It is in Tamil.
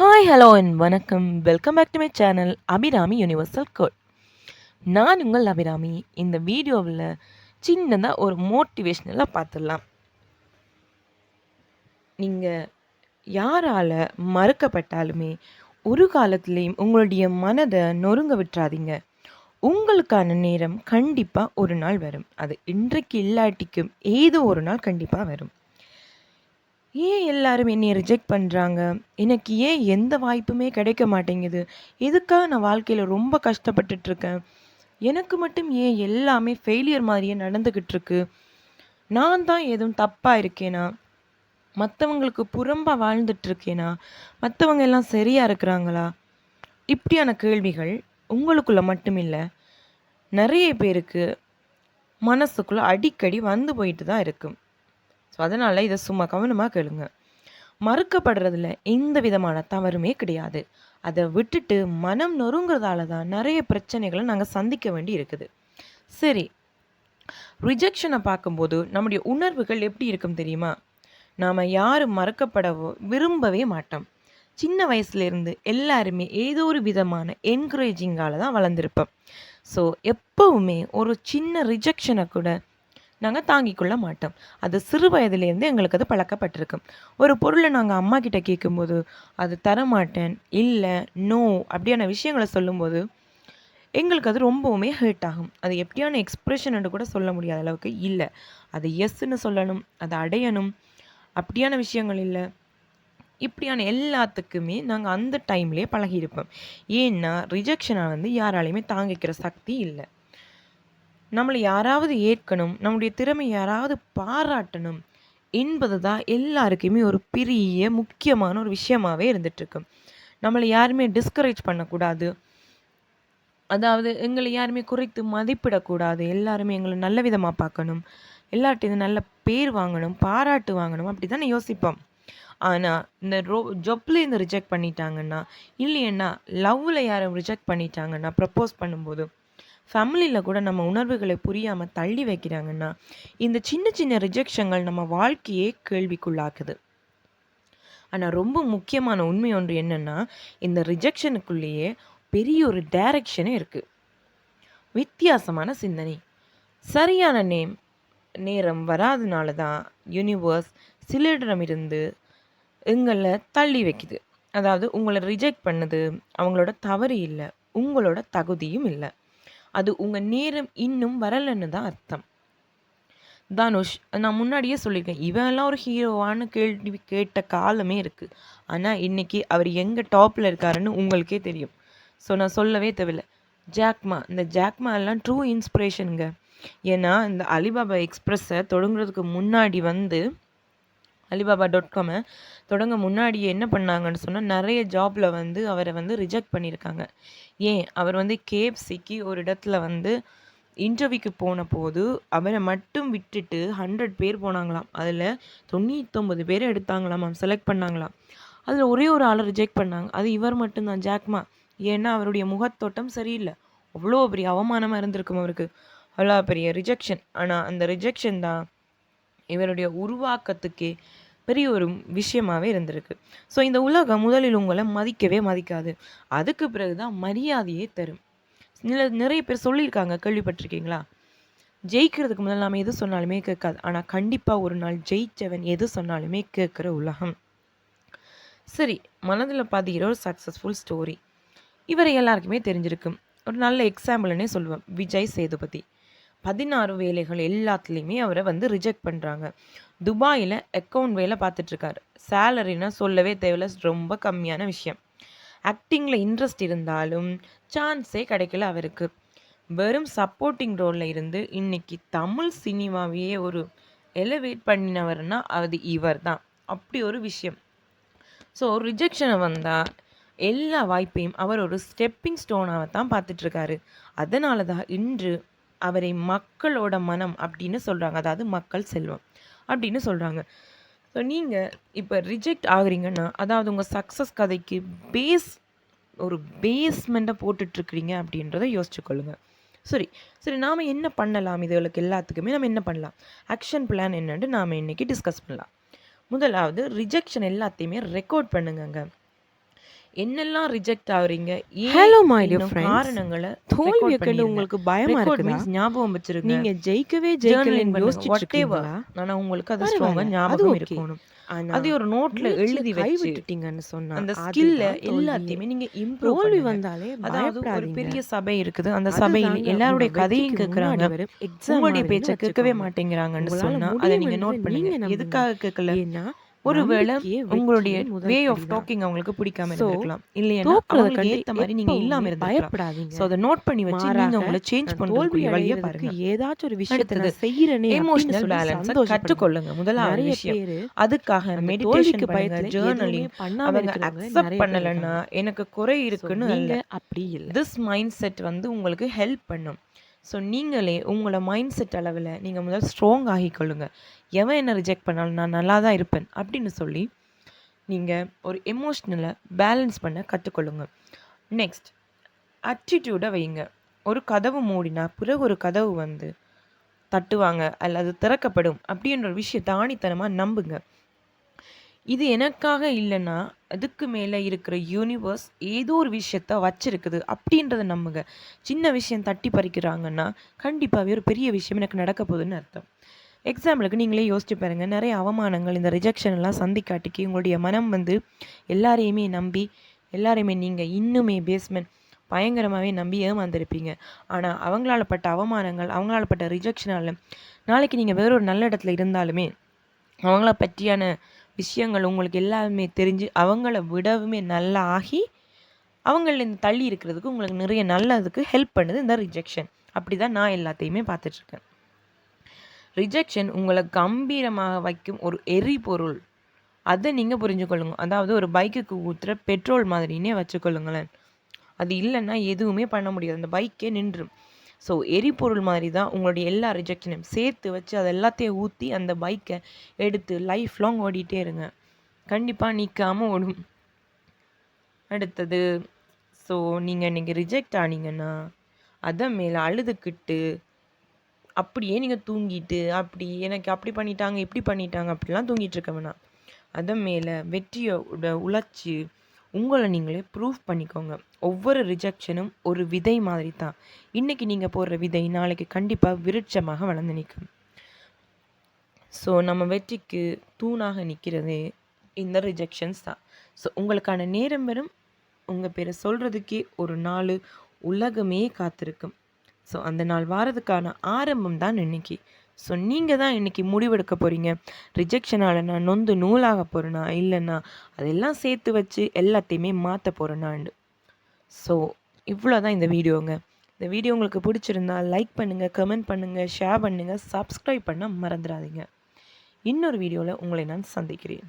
ஹாய் ஹலோ அண்ட் வணக்கம். Welcome back to my channel Abhirami universal code நான் உங்கள் அபிராமி இந்த வீடியோவில் சின்னதாக ஒரு மோட்டிவேஷ்னலாக பார்த்துடலாம். நீங்கள் யாரால் மறுக்கப்பட்டாலுமே ஒரு காலத்துலேயும் உங்களுடைய மனதை நொறுங்க விட்டுறாதீங்க. உங்களுக்கான நேரம் கண்டிப்பாக ஒரு நாள் வரும். அது இன்றைக்கு இல்லாட்டிக்கும் ஏதோ ஒரு நாள் கண்டிப்பாக வரும். ஏன் எல்லாரும் என்னை ரிஜெக்ட் பண்ணுறாங்க எனக்கு ஏன் எந்த வாய்ப்புமே கிடைக்க மாட்டேங்குது? எதுக்காக நான் வாழ்க்கையில் ரொம்ப கஷ்டப்பட்டுட்ருக்கேன்? எனக்கு மட்டும் ஏன் எல்லாமே ஃபெயிலியர் மாதிரியே நடந்துக்கிட்டு இருக்கு நான் தான் எதுவும் தப்பாக இருக்கேனா? மற்றவங்களுக்கு புறம்பாக வாழ்ந்துட்டுருக்கேனா மற்றவங்க எல்லாம் சரியாக இருக்கிறாங்களா? இப்படியான கேள்விகள் உங்களுக்குள்ள மட்டும் இல்லை நிறைய பேருக்கு மனசுக்குள்ளே அடிக்கடி வந்து போயிட்டு தான் இருக்கும் ஸோ அதனால் இதை சும்மா கவனமாக கேளுங்க. மறுக்கப்படுறதுல எந்த விதமான தவறுமே கிடையாது. அதை விட்டுட்டு மனம் நொறுங்கிறதால தான் நிறைய பிரச்சனைகளை நாங்கள் சந்திக்க வேண்டி இருக்குது. சரி ரிஜெக்ஷனை பார்க்கும்போது நம்முடைய உணர்வுகள் எப்படி இருக்கும் தெரியுமா? நாம் யாரும் மறக்கப்படவோ விரும்பவே மாட்டோம். சின்ன வயசுலேருந்து எல்லாருமே ஏதோ ஒரு விதமான என்கரேஜிங்கால தான் வளர்ந்துருப்போம். ஸோ எப்போவுமே ஒரு சின்ன ரிஜெக்ஷனை கூட நாங்கள் தாங்கிக் கொள்ள மாட்டோம். அது சிறு வயதுலேருந்து எங்களுக்கு அது பழக்கப்பட்டிருக்கும் ஒரு பொருளை நாங்கள் அம்மா கிட்ட கேட்கும்போது அது தரமாட்டேன் இல்லை நோ அப்படியான விஷயங்களை சொல்லும்போது எங்களுக்கு அது ரொம்பவுமே ஹர்ட் ஆகும். அது எப்படியான எக்ஸ்ப்ரெஷன் கூட சொல்ல முடியாத அளவுக்கு இல்லை. அது எஸ்ன்னு சொல்லணும் அதை அடையணும் அப்படியான விஷயங்கள் இல்லை. இப்படியான எல்லாத்துக்குமே நாங்கள் அந்த டைம்லேயே பழகியிருப்போம். ஏன்னா ரிஜெக்ஷனை வந்து யாராலையுமே தாங்கிக்கிற சக்தி இல்லை. நம்மளை யாராவது ஏற்கணும் நம்முடைய திறமை யாராவது பாராட்டணும் என்பது தான் எல்லாருக்குமே ஒரு பெரிய முக்கியமான ஒரு விஷயமாகவே இருந்துகிட்ருக்கு நம்மளை யாருமே டிஸ்கரேஜ் பண்ணக்கூடாது. அதாவது எங்களை யாருமே குறைத்து மதிப்பிடக்கூடாது. எல்லாருமே எங்களை நல்ல விதமாக பார்க்கணும். எல்லார்ட்டையும் நல்ல பேர் வாங்கணும் பாராட்டு வாங்கணும் அப்படி தானே யோசிப்போம். ஆனால் இந்த ரோ ஜொப்பில் இந்த ரிஜெக்ட் பண்ணிட்டாங்கன்னா இல்லைன்னா லவ்வில் யாரும் ரிஜெக்ட் பண்ணிட்டாங்கன்னா ப்ரப்போஸ் பண்ணும்போது ஃபேமிலியில் கூட நம்ம உணர்வுகளை புரியாமல் தள்ளி வைக்கிறாங்கன்னா இந்த சின்ன சின்ன ரிஜெக்ஷன்கள் நம்ம வாழ்க்கையே கேள்விக்குள்ளாக்குது. ஆனால் ரொம்ப முக்கியமான உண்மை ஒன்று என்னென்னா இந்த ரிஜெக்ஷனுக்குள்ளேயே பெரிய ஒரு டைரக்ஷனே இருக்குது வித்தியாசமான சிந்தனை. சரியான நேம் நேரம் வராதனால தான் யூனிவர்ஸ் சிலரிடமிருந்து எங்களை தள்ளி வைக்குது. அதாவது உங்களை ரிஜெக்ட் பண்ணுது அவங்களோட தவறு இல்லை உங்களோட தகுதியும் இல்லை. அது உங்கள் நேரம் இன்னும் வரலைன்னு தான் அர்த்தம். தனுஷ் நான் முன்னாடியே சொல்லியிருக்கேன். இவன்லாம் ஒரு ஹீரோவான்னு கேள்வி கேட்ட காலமே இருக்குது ஆனால் இன்றைக்கி அவர் எங்கே டாப்பில் இருக்காருன்னு உங்களுக்கே தெரியும். ஸோ நான் சொல்லவே தேவையில்லை. ஜாக்மா இந்த ஜாக்மா எல்லாம் ட்ரூ இன்ஸ்பிரேஷனுங்க ஏன்னா இந்த அலிபாபா எக்ஸ்ப்ரெஸ்ஸை தொடங்குறதுக்கு முன்னாடி வந்து அலிபாபா டாட் காமை தொடங்க முன்னாடியே என்ன பண்ணாங்கன்னு சொன்னால் நிறைய ஜாப்பில் வந்து அவரை வந்து ரிஜெக்ட் பண்ணியிருக்காங்க ஏன்? அவர் வந்து கேஎஃப்சிக்கு ஒரு இடத்துல வந்து இன்டர்வியூக்கு போன போது அவரை மட்டும் விட்டுட்டு ஹண்ட்ரட் பேர் போனாங்களாம். அதில் தொண்ணூத்தொம்பது பேர் எடுத்தாங்களாம் செலக்ட் பண்ணாங்களாம். அதில் ஒரே ஒரு ஆளை ரிஜெக்ட் பண்ணாங்க. அது இவர் மட்டும்தான் ஜாக்மா ஏன்னா அவருடைய முகத்தோட்டம் சரியில்லை. அவ்வளோ பெரிய அவமானமாக இருந்திருக்கும் அவருக்கு. அவ்வளோ பெரிய ரிஜெக்ஷன் ஆனால் அந்த ரிஜெக்ஷன் தான் இவருடைய உருவாக்கத்துக்கே பெரிய ஒரு விஷயமாகவே இருந்திருக்கு. ஸோ இந்த உலகம் முதலில் உங்களை மதிக்கவே மதிக்காது. அதுக்கு பிறகு தான் மரியாதையே தரும். நில நிறைய பேர் சொல்லியிருக்காங்க கேள்விப்பட்டிருக்கீங்களா? ஜெயிக்கிறதுக்கு முதல்ல நாம் எது சொன்னாலுமே கேட்காது. ஆனால் கண்டிப்பாக ஒரு நாள் ஜெயிச்சவன் எது சொன்னாலுமே கேட்குற உலகம். சரி மனதில் பதிகிற ஒரு சக்ஸஸ்ஃபுல் ஸ்டோரி இவரை எல்லாருக்குமே தெரிஞ்சிருக்கும் ஒரு நல்ல எக்ஸாம்பிள்னே சொல்லுவேன் விஜய் சேதுபதி. பதினாறு வேலைகள் எல்லாத்துலேயுமே அவரை வந்து ரிஜெக்ட் பண்ணுறாங்க துபாயில் அக்கௌண்ட் வேலை பார்த்துட்ருக்காரு. சேலரினா சொல்லவே தேவையில்ல ரொம்ப கம்மியான விஷயம். ஆக்டிங்கில் இன்ட்ரெஸ்ட் இருந்தாலும் சான்ஸே கிடைக்கல அவருக்கு. வெறும் சப்போர்ட்டிங் ரோலில் இருந்து இன்னைக்கு தமிழ் சினிமாவையே ஒரு எலவேட் பண்ணினவர்னா அது இவர் தான் அப்படி ஒரு விஷயம். ஸோ ரிஜெக்ஷனை வந்தால் எல்லா வாய்ப்பையும் அவர் ஒரு ஸ்டெப்பிங் ஸ்டோனாக தான் பார்த்துட்ருக்காரு. அதனால தான் இன்று அவரை மக்களோட மனம் அப்படின்னு சொல்கிறாங்க அதாவது மக்கள் செல்வம் அப்படின்னு சொல்கிறாங்க ஸோ நீங்கள் இப்போ ரிஜெக்ட் ஆகுறீங்கன்னா அதாவது உங்கள் சக்ஸஸ் கதைக்கு பேஸ் ஒரு பேஸ்மெண்ட்டை போட்டுட்ருக்குறீங்க அப்படின்றத யோசிச்சுக்கொள்ளுங்க சரி சரி நாம் என்ன பண்ணலாம்? இதுகளுக்கு எல்லாத்துக்குமே நம்ம என்ன பண்ணலாம்? ஆக்ஷன் பிளான் என்னன்ட்டு நாம் இன்றைக்கி டிஸ்கஸ் பண்ணலாம். முதலாவது ரிஜெக்ஷன் எல்லாத்தையுமே ரெக்கார்ட் பண்ணுங்கங்க. என்னெல்லாம் ரிஜெக்ட் ஆகுறீங்க ஹலோ மை டியர் ஃப்ரெண்ட்ஸ் காரணங்களை தோல்வியை கண்டு. உங்களுக்கு பயமா இருக்குதா ஞாபகம் வச்சிருங்க நீங்க ஜெயிக்கவே ஜெயிக்கலன்னு. யோசிச்சுட்டு. இருக்கீங்களா ஆனா உங்களுக்கு அது ஸ்ட்ராங்கா ஞாபகம். இருக்கணும் அது ஒரு நோட்ல எழுதி வச்சு கைவிட்டுட்டீங்கன்னு சொன்னா அந்த ஸ்கில்ல. எல்லாத்தையுமே நீங்க இம்ப்ரூவ் வந்தாலே அதாவது ஒரு பெரிய சபை இருக்குது அந்த சபையில எல்லாருடைய கதையும் கேக்குறாங்க உங்களுடைய பேச்ச கேட்கவே. மாட்டேங்கிறாங்கன்னு சொன்னா அதை நீங்க நோட் பண்ணுங்க. எதுக்காக கேட்கல ஒருவேளை உங்களுடைய வே ஆஃப். டாக்கிங் அவங்களுக்கு பிடிக்காம So, இருந்திருக்கலாம். இல்லையா அவங்களுக்கு ஏத்த மாதிரி நீங்க இல்லாம இருந்திருக்கலாம். பயப்படாதீங்க. சோ அதை நோட் பண்ணி வச்சு நீங்க உங்களை சேஞ்ச் பண்றதுக்குரிய வழியை பாருங்க. ஏதாச்சும் ஒரு விஷயத்தை செய்யறேனே எமோஷனல் பேலன்ஸை கற்றுக்கொள்ளுங்க. முதலாவது விஷயம். அதுக்காக அந்த மெடிடேஷன் தோல்விக்கு பண்ணுங்க பயத்துல ஜேர்னலிங் அவங்க அக்செப்ட் பண்ணலன்னா. எனக்கு குறை இருக்குன்னு அல்ல அப்படி இல்ல. திஸ் மைண்ட் செட் வந்து உங்களுக்கு ஹெல்ப் பண்ணும். ஸோ நீங்களே உங்களை மைண்ட் செட் அளவில் நீங்கள் முதல் ஸ்ட்ராங் ஆகிக்கொள்ளுங்கள் எவன் என்ன ரிஜெக்ட் பண்ணாலும் நான் நல்லா தான் இருப்பேன் அப்படின்னு சொல்லி நீங்கள் ஒரு எமோஷ்னலை பேலன்ஸ் பண்ண கற்றுக்கொள்ளுங்க நெக்ஸ்ட் அட்டிடியூடை வைங்க ஒரு கதவு மூடினா பிறகு ஒரு கதவு வந்து தட்டுவாங்க அல்லது திறக்கப்படும் அப்படின்ற ஒரு விஷயத்தை ஆணித்தனமாக நம்புங்க. இது எனக்காக இல்லைன்னா அதுக்கு மேலே இருக்கிற யூனிவர்ஸ் ஏதோ ஒரு விஷயத்த வச்சிருக்குது அப்படின்றத நம்புங்க. சின்ன விஷயம் தட்டி பறிக்கிறாங்கன்னா கண்டிப்பாகவே ஒரு பெரிய விஷயம் எனக்கு நடக்க போகுதுன்னு அர்த்தம். எக்ஸாம்பிளுக்கு நீங்களே யோசிச்சு பாருங்கள் நிறைய அவமானங்கள் இந்த ரிஜெக்ஷன் எல்லாம் சந்திக்காட்டிக்கு உங்களுடைய மனம் வந்து எல்லாரையுமே நம்பி எல்லாரையுமே நீங்கள் இன்னுமே பேஸ்மெண்ட் பயங்கரமாகவே நம்பி ஏமாந்துருப்பீங்க. ஆனால் அவங்களால பட்ட அவமானங்கள் அவங்களால பட்ட ரிஜெக்ஷனால் நாளைக்கு நீங்கள் வேற ஒரு நல்ல இடத்துல இருந்தாலுமே அவங்கள பற்றியான விஷயங்கள் உங்களுக்கு எல்லாமே தெரிஞ்சு அவங்கள விடவுமே நல்லா ஆகி அவங்கள்லேருந்து தள்ளி இருக்கிறதுக்கு உங்களுக்கு நிறைய நல்லதுக்கு ஹெல்ப் பண்ணுது இந்த ரிஜெக்ஷன் அப்படி தான் நான் எல்லாத்தையுமே பார்த்துட்ருக்கேன். ரிஜெக்ஷன் உங்களை கம்பீரமாக வைக்கும் ஒரு எரிபொருள். அதை நீங்கள் புரிஞ்சுக்கொள்ளுங்க. அதாவது ஒரு பைக்குக்கு ஊற்றுற பெட்ரோல் மாதிரினே வச்சுக்கொள்ளுங்களேன். அது இல்லைன்னா எதுவுமே பண்ண முடியாது. அந்த பைக்கே நின்றும். ஸோ எரிபொருள் மாதிரி தான் உங்களுடைய எல்லா ரிஜெக்ஷனையும் சேர்த்து வச்சு அதை எல்லாத்தையும் ஊற்றி அந்த பைக்கை எடுத்து லைஃப் லாங் ஓடிட்டே இருங்க. கண்டிப்பாக நிற்காமல் ஓடும். அடுத்தது ஸோ நீங்கள் இன்றைக்கி ரிஜெக்ட் ஆனீங்கன்னா அதை மேலே அழுதுக்கிட்டு அப்படியே நீங்கள் தூங்கிட்டு அப்படி எனக்கு அப்படி பண்ணிட்டாங்க இப்படி பண்ணிட்டாங்க அப்படிலாம் தூங்கிட்டு இருக்க வேணாம். அதை மேலே வெற்றியோட உழைச்சி உங்களை நீங்களே ப்ரூவ் பண்ணிக்கோங்க. ஒவ்வொரு ரிஜெக்ஷனும் ஒரு விதை மாதிரி தான் இன்றைக்கி நீங்கள் போடுற விதை நாளைக்கு கண்டிப்பாக விருட்சமாக வளர்ந்து நிற்கும். ஸோ நம்ம வெற்றிக்கு தூணாக நிற்கிறதே இந்த ரிஜெக்ஷன்ஸ் தான். ஸோ உங்களுக்கான நேரம் வரும். உங்கள் பேரை சொல்கிறதுக்கே ஒரு நாள் உலகமே காத்திருக்கும். ஸோ அந்த நாள் வாரதுக்கான ஆரம்பம் தான் இன்னைக்கு. ஸோ நீங்கள் தான் இன்றைக்கி முடிவெடுக்க போகிறீங்க ரிஜெக்ஷனால் நான் நொந்து நூலாக போகிறேனா இல்லைன்னா அதெல்லாம் சேர்த்து வச்சு எல்லாத்தையுமே மாற்ற போகிறேனாண்டு ஸோ இவ்வளோ தான் இந்த வீடியோங்க. இந்த வீடியோ உங்களுக்கு பிடிச்சிருந்தா லைக் பண்ணுங்கள் கமெண்ட் பண்ணுங்கள் ஷேர் பண்ணுங்கள் சப்ஸ்கிரைப் பண்ண மறந்துடாதீங்க. இன்னொரு வீடியோவில் உங்களை நான் சந்திக்கிறேன்.